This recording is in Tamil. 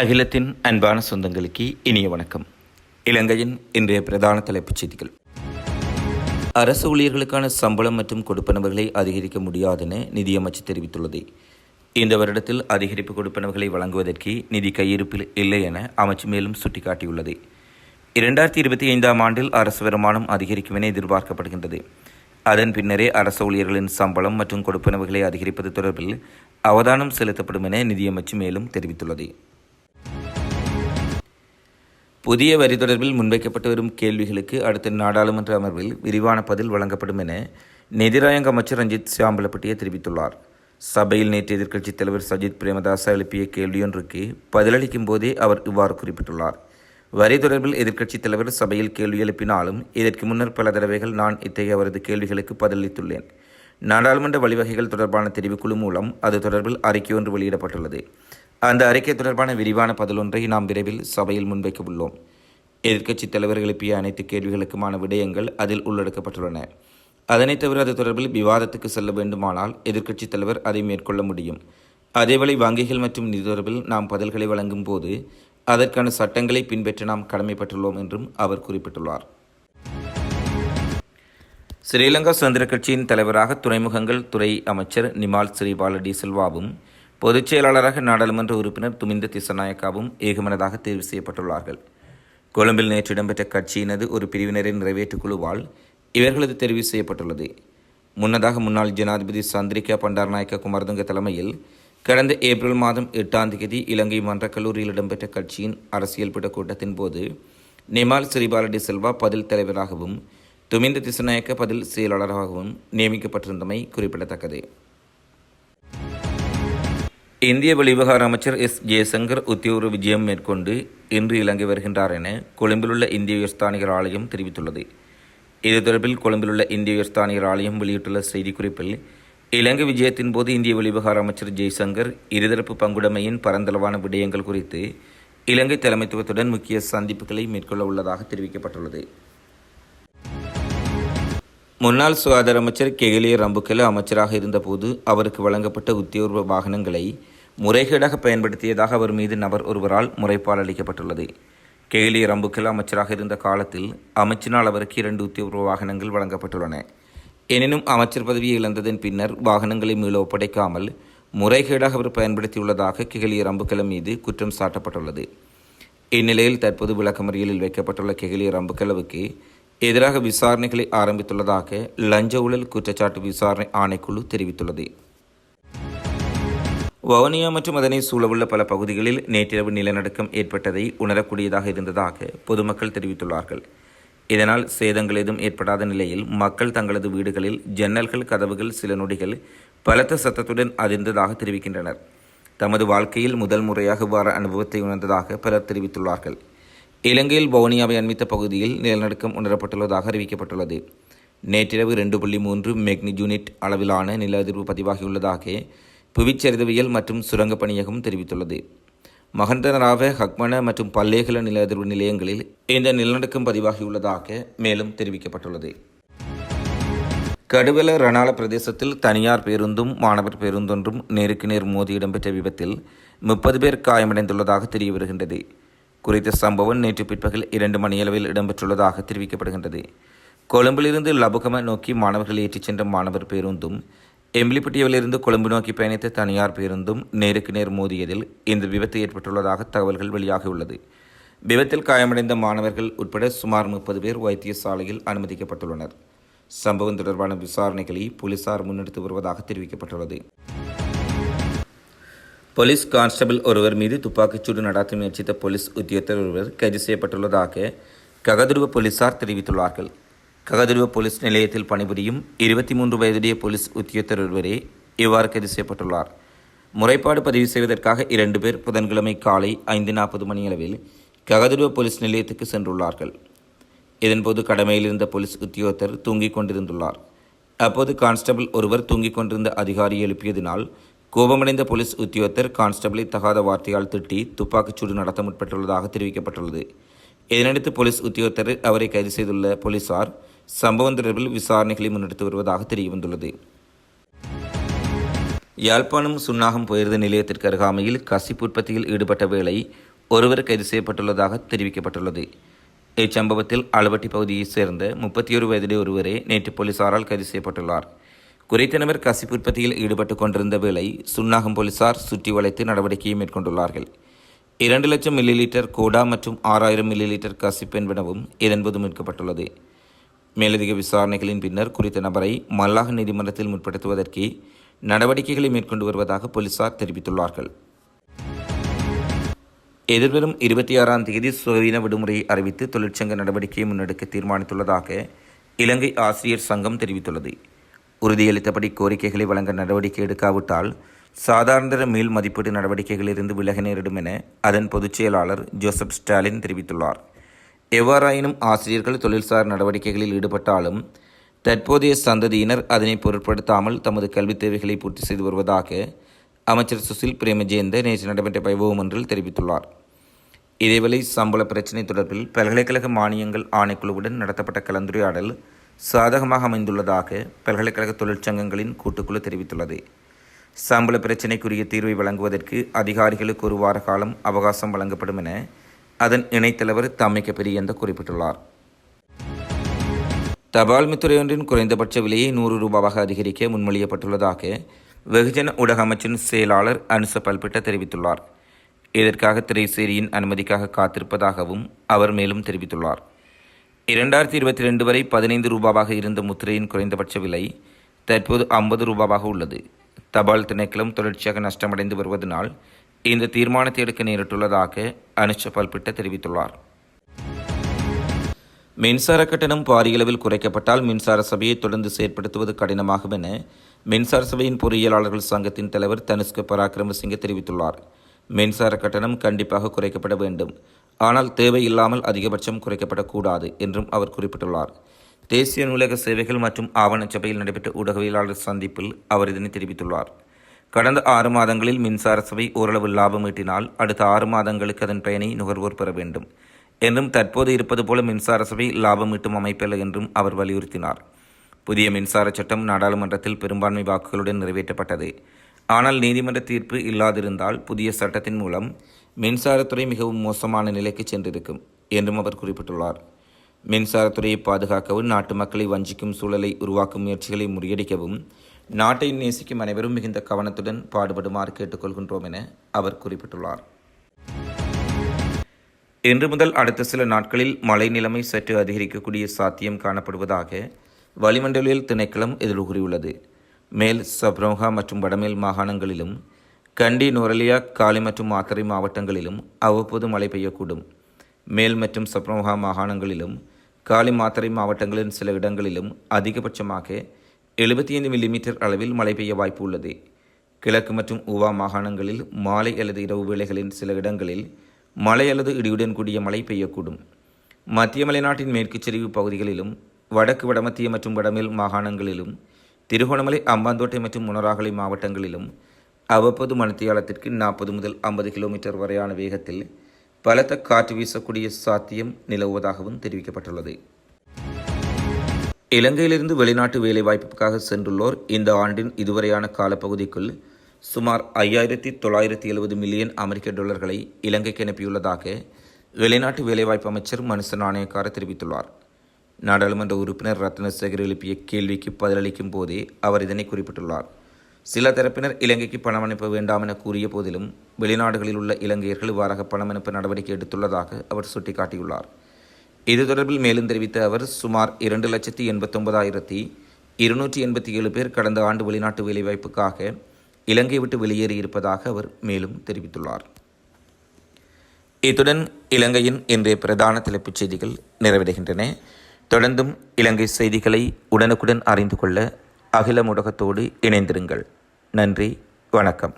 அகிலத்தின் அன்பான சொந்தங்களுக்கு இனிய வணக்கம். இலங்கையின் இன்றைய பிரதான தலைப்புச் செய்திகள். அரசு ஊழியர்களுக்கான சம்பளம் மற்றும் கொடுப்பனவுகளை அதிகரிக்க முடியாதென நிதியமைச்சு தெரிவித்துள்ளது. இந்த வருடத்தில் அதிகரிப்பு கொடுப்பனவுகளை வழங்குவதற்கு நிதி கையிருப்பில் இல்லை என அமைச்சு மேலும் சுட்டிக்காட்டியுள்ளது. இரண்டாயிரத்தி இருபத்தி ஐந்தாம் ஆண்டில் அரசு வருமானம் அதிகரிக்கும் என எதிர்பார்க்கப்படுகின்றது. அதன் பின்னரே அரசு ஊழியர்களின் சம்பளம் மற்றும் கொடுப்பனவுகளை அதிகரிப்பது தொடர்பில் அவதானம் செலுத்தப்படும் என நிதியமைச்சு மேலும் தெரிவித்துள்ளது. புதிய வரி தொடர்பில் முன்வைக்கப்பட்டு வரும் கேள்விகளுக்கு அடுத்த நாடாளுமன்ற அமர்வில் விரிவான பதில் வழங்கப்படும் என நிதிராயங்க அமைச்சர் ரஞ்சித் சியாம்பலப்பட்டியை தெரிவித்துள்ளார். சபையில் நேற்று எதிர்க்கட்சித் தலைவர் சஜித் பிரேமதாச எழுப்பிய கேள்வியொன்றுக்கு பதிலளிக்கும் போதே அவர் இவ்வாறு குறிப்பிட்டுள்ளார். வரி தொடர்பில் எதிர்க்கட்சித் தலைவர் சபையில் கேள்வி எழுப்பினாலும் இதற்கு முன்னர் பல தடவைகள் நான் இத்தகைய அவரது கேள்விகளுக்கு பதிலளித்துள்ளேன். நாடாளுமன்ற வழிவகைகள் தொடர்பான தெரிவுக்குழு மூலம் அது தொடர்பில் அறிக்கை ஒன்று வெளியிடப்பட்டுள்ளது. அந்த அறிக்கை தொடர்பான விரிவான பதிலொன்றை நாம் விரைவில் சபையில் முன்வைக்க உள்ளோம் எதிர்க்கட்சித் தலைவர் எழுப்பிய அனைத்து கேள்விகளுக்குமான விடயங்கள் அதில் உள்ளடக்கப்பட்டுள்ளன. அதனைத் தவிர அது தொடர்பில் விவாதத்துக்கு செல்ல வேண்டுமானால் எதிர்க்கட்சித் தலைவர் அதை மேற்கொள்ள முடியும். அதேவேளை வங்கிகள் மற்றும் நிதி தொடர்பில் நாம் பதில்களை வழங்கும் போது அதற்கான சட்டங்களை பின்பற்ற நாம் கடமைப்பட்டுள்ளோம் என்றும் அவர் குறிப்பிட்டுள்ளார். ஸ்ரீலங்கா சுதந்திர கட்சியின் தலைவராக துறைமுகங்கள் துறை அமைச்சர் நிமால் ஸ்ரீபால டி சில்வாவும் பொதுச் செயலாளராக நாடாளுமன்ற உறுப்பினர் துமிந்த திசநாயக்காவும் ஏகமனதாக தேர்வு செய்யப்பட்டுள்ளார்கள். கொழும்பில் நேற்று இடம்பெற்ற கட்சியினது ஒரு பிரிவினரின் நிறைவேற்றுக் குழுவால் இவர்களது தெரிவு செய்யப்பட்டுள்ளது. முன்னதாக முன்னாள் ஜனாதிபதி சந்திரிகா பண்டாரநாயக்க குமாரதுங்க தலைமையில் கடந்த ஏப்ரல் மாதம் எட்டாம் தேதி இலங்கை மன்றக் கல்லூரியில் இடம்பெற்ற கட்சியின் அரசியல் பிட கூட்டத்தின் போது நிமால் ஸ்ரீபாலடி செல்வா பதில் தலைவராகவும் துமிந்த திசநாயக்க பதில் செயலாளராகவும் நியமிக்கப்பட்டிருந்தமை குறிப்பிடத்தக்கது. இந்திய வெளிவிவகார அமைச்சர் எஸ். ஜெயசங்கர் உத்தியோக விஜயம் மேற்கொண்டு இன்று இலங்கை வருகின்றார் என கொழும்பிலுள்ள இந்திய உயர்ஸ்தானிகர் ஆலயம் தெரிவித்துள்ளது. இது தொடர்பில் கொழும்பிலுள்ள இந்திய உயர்ஸ்தானிகர் ஆலயம் வெளியிட்டுள்ள செய்திக்குறிப்பில் இலங்கை விஜயத்தின் போது இந்திய வெளிவிவகார அமைச்சர் ஜெய்சங்கர் இருதரப்பு பங்குடைமையின் பரந்தளவான விடயங்கள் குறித்து இலங்கை தலைமைத்துவத்துடன் முக்கிய சந்திப்புகளை மேற்கொள்ள உள்ளதாக தெரிவிக்கப்பட்டுள்ளது. முன்னாள் சுகாதார அமைச்சர் கெகிலிய ரம்புக்கெல அமைச்சராக இருந்தபோது அவருக்கு வழங்கப்பட்ட உத்தியோர்வ வாகனங்களை முறைகேடாக பயன்படுத்தியதாக அவர் மீது நபர் ஒருவரால் முறைப்பால் அளிக்கப்பட்டுள்ளது. கெகிலிய ரம்புக்கில் அமைச்சராக இருந்த காலத்தில் அமைச்சினால் அவருக்கு இரண்டு உத்தியோக வாகனங்கள் வழங்கப்பட்டுள்ளன. எனினும் அமைச்சர் பதவியை இழந்ததன் பின்னர் வாகனங்களை மீள ஒப்படைக்காமல் முறைகேடாக அவர் பயன்படுத்தியுள்ளதாக கெகிலிய ரம்புக்கலம் மீது குற்றம் சாட்டப்பட்டுள்ளது. இந்நிலையில் தற்போது விளக்கமறியலில் வைக்கப்பட்டுள்ள கெகிலிய ரம்புக்கலவுக்கு எதிராக விசாரணைகளை ஆரம்பித்துள்ளதாக லஞ்ச ஊழல் குற்றச்சாட்டு விசாரணை ஆணைக்குழு தெரிவித்துள்ளது. வவுனியா மற்றும் அதனை சூழவுள்ள பல பகுதிகளில் நேற்றிரவு நிலநடுக்கம் ஏற்பட்டதை உணரக்கூடியதாக இருந்ததாக பொதுமக்கள் தெரிவித்துள்ளார்கள். இதனால் சேதங்கள் ஏதும் ஏற்படாத நிலையில் மக்கள் தங்களது வீடுகளில் ஜன்னல்கள் கதவுகள் சில நொடிகள் பலத்த சத்தத்துடன் அதிர்ந்ததாக தெரிவிக்கின்றனர். தமது வாழ்க்கையில் முதல் முறையாக இவ்வாறு அனுபவத்தை உணர்ந்ததாக பலர் தெரிவித்துள்ளார்கள். இலங்கையில் வவுனியாவை அண்மித்த பகுதியில் நிலநடுக்கம் உணரப்பட்டுள்ளதாக அறிவிக்கப்பட்டுள்ளது. நேற்றிரவு ரெண்டு புள்ளி மூன்று மெக்னிஜூனிட் அளவிலான நில அதிர்வு பதிவாகியுள்ளதாக புவிச்சரிதவியல் மற்றும் சுரங்கப் பணியகம் தெரிவித்துள்ளது. மகந்தனராவ ஹக்மன மற்றும் பல்லேகல நில அதிர்வு நிலையங்களில் இந்த நிலநடுக்கம் பதிவாகியுள்ளதாக மேலும் தெரிவிக்கப்பட்டுள்ளது. கடுவல ரணால பிரதேசத்தில் தனியார் பேருந்தும் மாணவர் பேருந்தொன்றும் நேருக்கு நேர் மோதி இடம்பெற்ற விபத்தில் முப்பது பேர் காயமடைந்துள்ளதாக தெரிய வருகின்றது குறித்த சம்பவம் நேற்று பிற்பகல் இரண்டு மணியளவில் இடம்பெற்றுள்ளதாக தெரிவிக்கப்படுகின்றது. கொழும்பிலிருந்து லபுகம நோக்கி மாணவர்கள் ஏற்றிச் சென்ற மாணவர் பேருந்தும் எம்பிலிப்பட்டியிலிருந்து கொழும்பு நோக்கி பயணித்த தனியார் பேருந்தும் நேருக்கு நேர் மோதியதில் இந்த விபத்து ஏற்பட்டுள்ளதாக தகவல்கள் வெளியாகியுள்ளது. விபத்தில் காயமடைந்த மாணவர்கள் உட்பட சுமார் முப்பது பேர் வைத்தியசாலையில் அனுமதிக்கப்பட்டுள்ளனர். சம்பவம் தொடர்பான விசாரணைகளை போலீசார் முன்னெடுத்து வருவதாக தெரிவிக்கப்பட்டுள்ளது. போலீஸ் கான்ஸ்டபிள் ஒருவர் மீது துப்பாக்கிச்சூடு நடாத்த முயற்சித்த போலீஸ் உத்தியோகத்தர் ஒருவர் கைது செய்யப்பட்டுள்ளதாக ககதுருவ போலீசார் தெரிவித்துள்ளார்கள். ககதுருவ போலீஸ் நிலையத்தில் பணிபுரியும் இருபத்தி மூன்று வயதுடைய போலீஸ் உத்தியோகத்தர் ஒருவரே இவ்வாறு கைது செய்யப்பட்டுள்ளார். முறைப்பாடு பதிவு செய்வதற்காக இரண்டு பேர் புதன்கிழமை காலை ஐந்து நாற்பது மணியளவில் ககதுருவ போலீஸ் நிலையத்துக்கு சென்றுள்ளார்கள். இதன்போது கடமையில் இருந்த போலீஸ் உத்தியோகத்தர் தூங்கிக் கொண்டிருந்துள்ளார். அப்போது கான்ஸ்டபிள் ஒருவர் தூங்கிக் கொண்டிருந்த அதிகாரி எழுப்பியதினால் கோபமடைந்த போலீஸ் உத்தியோகத்தர் கான்ஸ்டபிளை தகாத வார்த்தையால் திட்டி துப்பாக்கிச் சூடு நடத்த முற்பட்டுள்ளதாக தெரிவிக்கப்பட்டுள்ளது. இதனடுத்து போலீஸ் உத்தியோகத்தர் அவரை கைது செய்துள்ள போலீசார் சம்பவம் தொடர்பில் விசாரணைகளை முன்னெடுத்து வருவதாக தெரியவந்துள்ளது. யாழ்ப்பாணம் சுன்னாகம் போயிருந்த நிலையத்திற்கு அருகாமையில் கசிப்பு உற்பத்தியில் ஈடுபட்ட வேளை ஒருவர் கைது செய்யப்பட்டுள்ளதாக தெரிவிக்கப்பட்டுள்ளது. இச்சம்பவத்தில் அளவட்டி பகுதியைச் சேர்ந்த முப்பத்தி ஒரு வயதிலே ஒருவரே நேற்று போலீசாரால் கைது செய்யப்பட்டுள்ளார். குறித்த நபர் கசிப்பு உற்பத்தியில் ஈடுபட்டுக் கொண்டிருந்த வேளை சுன்னாகம் போலீசார் சுற்றி வளைத்து நடவடிக்கையை மேற்கொண்டுள்ளார்கள். இரண்டு லட்சம் மில்லி லிட்டர் கோடா மற்றும் ஆறாயிரம் மில்லி லிட்டர் கசிப்பு என்பனவும் இதன்போது மீட்கப்பட்டுள்ளது. மேலதிக விசாரணைகளின் பின்னர் குறித்த நபரை மல்லாக நீதிமன்றத்தில் முற்படுத்துவதற்கு நடவடிக்கைகளை மேற்கொண்டு வருவதாக போலீசார் தெரிவித்துள்ளார்கள். எதிர்வரும் இருபத்தி ஆறாம் தேதி சுவீன விடுமுறையை அறிவித்து தொழிற்சங்க நடவடிக்கையை முன்னெடுக்க தீர்மானித்துள்ளதாக இலங்கை ஆசிரியர் சங்கம் தெரிவித்துள்ளது. உறுதியளித்தபடி கோரிக்கைகளை வழங்க நடவடிக்கை எடுக்காவிட்டால் சாதாரண மேல் மதிப்பீடு நடவடிக்கைகளிலிருந்து விலக நேரிடும் என அதன் பொதுச் செயலாளர் ஜோசப் ஸ்டாலின் தெரிவித்துள்ளார். எவ்வாறாயினும் ஆசிரியர்கள் தொழில்சார் நடவடிக்கைகளில் ஈடுபட்டாலும் தற்போதைய சந்ததியினர் அதனை பொருட்படுத்தாமல் தமது கல்வித் தேவைகளை பூர்த்தி செய்து வருவதாக அமைச்சர் சுசில் பிரேமஜெயந்த நேற்று நடைபெற்ற வைபவம் ஒன்றில் தெரிவித்துள்ளார். இதேவேளை சம்பள பிரச்சினை தொடர்பில் பல்கலைக்கழக மானியங்கள் ஆணைக்குழுவுடன் நடத்தப்பட்ட கலந்துரையாடல் சாதகமாக அமைந்துள்ளதாக பல்கலைக்கழக தொழிற்சங்கங்களின் கூட்டுக்குழு தெரிவித்துள்ளது. சம்பள பிரச்சினைக்குரிய தீர்வை வழங்குவதற்கு அதிகாரிகளுக்கு ஒரு வார காலம் அவகாசம் வழங்கப்படும் என அதன் இணைத்தலைவர் தாமிக பெரிய என்று குறிப்பிட்டுள்ளார். தபால் மித்துறையொன்றின் குறைந்தபட்ச விலையை நூறு ரூபாவாக அதிகரிக்க முன்மொழியப்பட்டுள்ளதாக வெகுஜன ஊடக அமைச்சின் செயலாளர் அனுச பல்பிட்ட தெரிவித்துள்ளார். இதற்காக திரைசேரியின் அனுமதிக்காக காத்திருப்பதாகவும் அவர் மேலும் தெரிவித்துள்ளார். இரண்டாயிரத்தி இருபத்தி ரெண்டு வரை பதினைந்து ரூபாவாக இருந்த முத்திரையின் குறைந்தபட்ச விலை தற்போது ஐம்பது ரூபாவாக உள்ளது. தபால் திணைக்களம் தொடர்ச்சியாக நஷ்டமடைந்து வருவதனால் இந்த தீர்மானத்தை எடுக்க நேரிட்டுள்ளதாக அனுஷ பல்பிட்ட தெரிவித்துள்ளார். மின்சார கட்டணம் பாரியளவில் குறைக்கப்பட்டால் மின்சார சபையை தொடர்ந்து செயற்படுத்துவது கடினமாகும் என மின்சார சபையின் பொறியியலாளர்கள் சங்கத்தின் தலைவர் தனுஷ்க பராக்கிரமசிங்க தெரிவித்துள்ளார். மின்சார கட்டணம் கண்டிப்பாக குறைக்கப்பட வேண்டும். ஆனால் தேவையில்லாமல் அதிகபட்சம் குறைக்கப்படக்கூடாது என்றும் அவர் குறிப்பிட்டுள்ளார். தேசிய நூலக சேவைகள் மற்றும் ஆவண சபையில் நடைபெற்ற ஊடகவியலாளர் சந்திப்பில் அவர் இதனை தெரிவித்துள்ளார். கடந்த ஆறு மாதங்களில் மின்சார சபை ஓரளவு லாபம் ஈட்டினால் அடுத்த ஆறு மாதங்களுக்கு அதன் பயனை நுகர்வோர் பெற வேண்டும் என்றும் தற்போது இருப்பது போல மின்சார சபை லாபம் ஈட்டும் அமைப்பல்ல என்றும் அவர் வலியுறுத்தினார். புதிய மின்சார சட்டம் நாடாளுமன்றத்தில் பெரும்பான்மை வாக்குகளுடன் நிறைவேற்றப்பட்டது. ஆனால் நீதிமன்ற தீர்ப்பு இல்லாதிருந்தால் புதிய சட்டத்தின் மூலம் மின்சாரத்துறை மிகவும் மோசமான நிலைக்கு சென்றிருக்கும் என்றும் அவர் குறிப்பிட்டுள்ளார். மின்சாரத்துறையை பாதுகாக்கவும் நாட்டு மக்களை வஞ்சிக்கும் சூழலை உருவாக்கும் முயற்சிகளை முறியடிக்கவும் நாட்டை நேசிக்கும் அனைவரும் மிகுந்த கவனத்துடன் பாடுபடுமாறு கேட்டுக்கொள்கின்றோம் என அவர் குறிப்பிட்டுள்ளார். இன்று முதல் அடுத்த சில நாட்களில் மழை நிலைமை சற்று அதிகரிக்கக்கூடிய சாத்தியம் காணப்படுவதாக வளிமண்டலியல் திணைக்களம் எதிர் கூறியுள்ளது மேல் சப்ரோஹா மற்றும் வடமேல் மாகாணங்களிலும் கண்டி நுரலியா காலி மற்றும் மாத்தறை மாவட்டங்களிலும் அவ்வப்போது மழை பெய்யக்கூடும். மேல் மற்றும் சப்ரோஹா மாகாணங்களிலும் காலி மாத்தறை மாவட்டங்களின் சில இடங்களிலும் அதிகபட்சமாக எழுபத்தி ஐந்து மில்லிமீட்டர் அளவில் மழை பெய்ய வாய்ப்பு உள்ளது கிழக்கு மற்றும் உவா மாகாணங்களில் மாலை அல்லது இரவு வேளைகளின் சில இடங்களில் மழை அல்லது இடியுடன் கூடிய மழை பெய்யக்கூடும். மத்திய மலைநாட்டின் மேற்கு சரிவு பகுதிகளிலும் வடக்கு வடமத்திய மற்றும் வடமேல் மாகாணங்களிலும் திருகோணமலை அம்பாந்தோட்டை மற்றும் முனராகலை மாவட்டங்களிலும் அவ்வப்போது மணித்தியாலத்திற்கு நாற்பது முதல் ஐம்பது கிலோமீட்டர் வரையான வேகத்தில் பலத்த காற்று வீசக்கூடிய சாத்தியம் நிலவுவதாகவும் தெரிவிக்கப்பட்டுள்ளது. இலங்கையிலிருந்து வெளிநாட்டு வேலைவாய்ப்புக்காக சென்றுள்ளோர் இந்த ஆண்டின் இதுவரையான காலப்பகுதிக்குள் சுமார் ஐயாயிரத்தி தொள்ளாயிரத்தி எழுபது மில்லியன் அமெரிக்க டாலர்களை இலங்கைக்கு அனுப்பியுள்ளதாக வெளிநாட்டு வேலைவாய்ப்பு அமைச்சர் மனுச நாணயக்கார தெரிவித்துள்ளார். நாடாளுமன்ற உறுப்பினர் ரத்னசேகர் எழுப்பிய கேள்விக்கு பதிலளிக்கும் போதே அவர் இதனை குறிப்பிட்டுள்ளார். சில தரப்பினர் இலங்கைக்கு பணம் அனுப்ப வேண்டாம் என கூறிய போதிலும் வெளிநாடுகளில் உள்ள இலங்கையர்கள் இவ்வாறாக பணம் அனுப்ப நடவடிக்கை எடுத்துள்ளதாக அவர் சுட்டிக்காட்டியுள்ளார். இது தொடர்பில் மேலும் தெரிவித்த அவர் சுமார் இரண்டு லட்சத்தி எண்பத்தொன்பதாயிரத்தி இருநூற்றி எண்பத்தி ஏழு பேர் கடந்த ஆண்டு வெளிநாட்டு வேலைவாய்ப்புக்காக இலங்கை விட்டு வெளியேறியிருப்பதாக அவர் மேலும் தெரிவித்துள்ளார். இத்துடன் இலங்கையின் இன்றைய பிரதான தலைப்புச் செய்திகள் நிறைவடைகின்றன. தொடர்ந்தும் இலங்கை செய்திகளை உடனுக்குடன் அறிந்து கொள்ள அகில ஊடகத்தோடு இணைந்திருங்கள். நன்றி வணக்கம்.